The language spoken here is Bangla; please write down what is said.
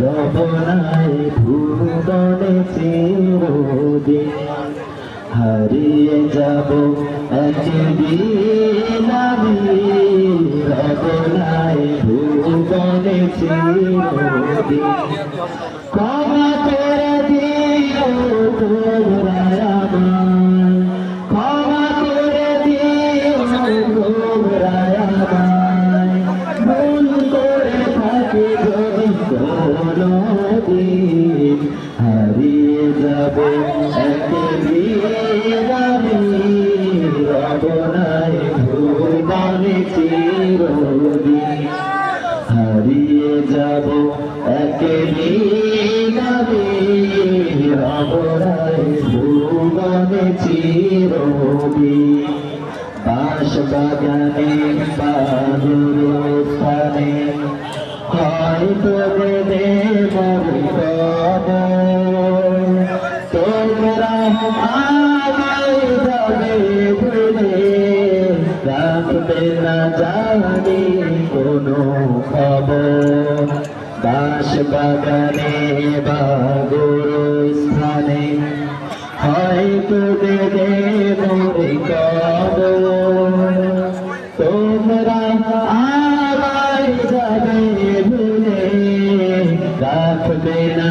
রবনায় ভুবনে চিরদিন হারিয়ে যাব রবনায় ভুবনে চিরদিন হারিয়ে যাব একদিন আমি রবনায় ভুবনে চিরদিন হারিয়ে যাব একদিন আমি অবরায় ভুবনে চিরদিন বাস বাগানে বাদুর স্থানে হয়তো দেবে মরি না জানি কোনো খবর। বাস বাগানে বা স্থানে হয়তো দেবে কব তোমরা আমায় যাবে ভুলে রাখবে না